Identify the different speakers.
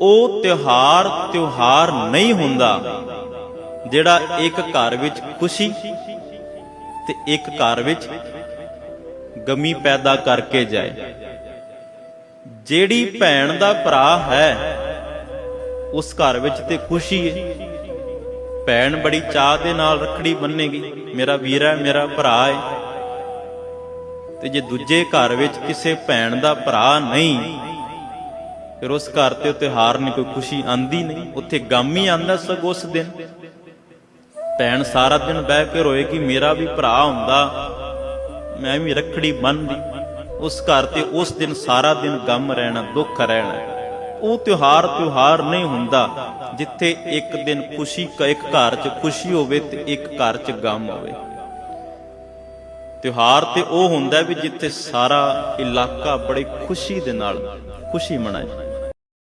Speaker 1: ਉਹ ਤਿਉਹਾਰ ਤਿਉਹਾਰ ਨਹੀਂ ਹੁੰਦਾ ਜਿਹੜਾ ਇੱਕ ਘਰ ਵਿੱਚ ਖੁਸ਼ੀ ਤੇ ਇੱਕ ਘਰ ਵਿੱਚ ਗਮੀ ਪੈਦਾ ਕਰਕੇ ਜਾਏ। ਜਿਹੜੀ ਭੈਣ ਦਾ ਭਰਾ ਹੈ, ਉਸ ਘਰ ਵਿੱਚ ਤੇ ਖੁਸ਼ੀ ਹੈ। ਭੈਣ ਬੜੀ ਚਾਹ ਦੇ ਨਾਲ ਰੱਖੜੀ ਬੰਨੇਗੀ, ਮੇਰਾ ਵੀਰ ਹੈ, ਮੇਰਾ ਭਰਾ ਹੈ। ਤੇ ਜੇ ਦੂਜੇ ਘਰ ਵਿੱਚ ਕਿਸੇ ਭੈਣ ਦਾ ਭਰਾ ਨਹੀਂ ਫਿਰ ਉਸ ਘਰ ਤੇ ਉਹ ਤਿਉਹਾਰ ਨਹੀਂ, ਕੋਈ ਖੁਸ਼ੀ ਆਂਦੀ ਨਹੀਂ, ਉੱਥੇ ਗਮ ਹੀ ਆਂਦਾ ਸਗ ਉਸ ਦਿਨ। ਭੈਣ ਸਾਰਾ ਦਿਨ ਬਹਿ ਕੇ ਰੋਏ ਕਿ ਮੇਰਾ ਵੀ ਭਰਾ ਹੁੰਦਾ, ਮੈਂ ਵੀ ਰੱਖੜੀ ਬੰਨਦੀ ਉਸ ਘਰ ਤੇ ਉਸ ਦਿਨ ਸਾਰਾ ਦਿਨ ਗਮ ਰਹਿਣਾ, ਦੁੱਖ ਰਹਿਣਾ। ਉਹ ਤਿਉਹਾਰ ਤਿਉਹਾਰ ਨਹੀਂ ਹੁੰਦਾ, ਜਿੱਥੇ ਇੱਕ ਦਿਨ ਖੁਸ਼ੀ ਇੱਕ ਘਰ 'ਚ ਖੁਸ਼ੀ ਹੋਵੇ ਤੇ ਇੱਕ ਘਰ 'ਚ ਗਮ ਹੋਵੇ। ਤਿਉਹਾਰ ਤੇ ਉਹ ਹੁੰਦਾ ਵੀ ਜਿੱਥੇ ਸਾਰਾ ਇਲਾਕਾ ਬੜੇ ਖੁਸ਼ੀ ਦੇ ਨਾਲ, ਖੁਸ਼ੀ ਮਨਾਏ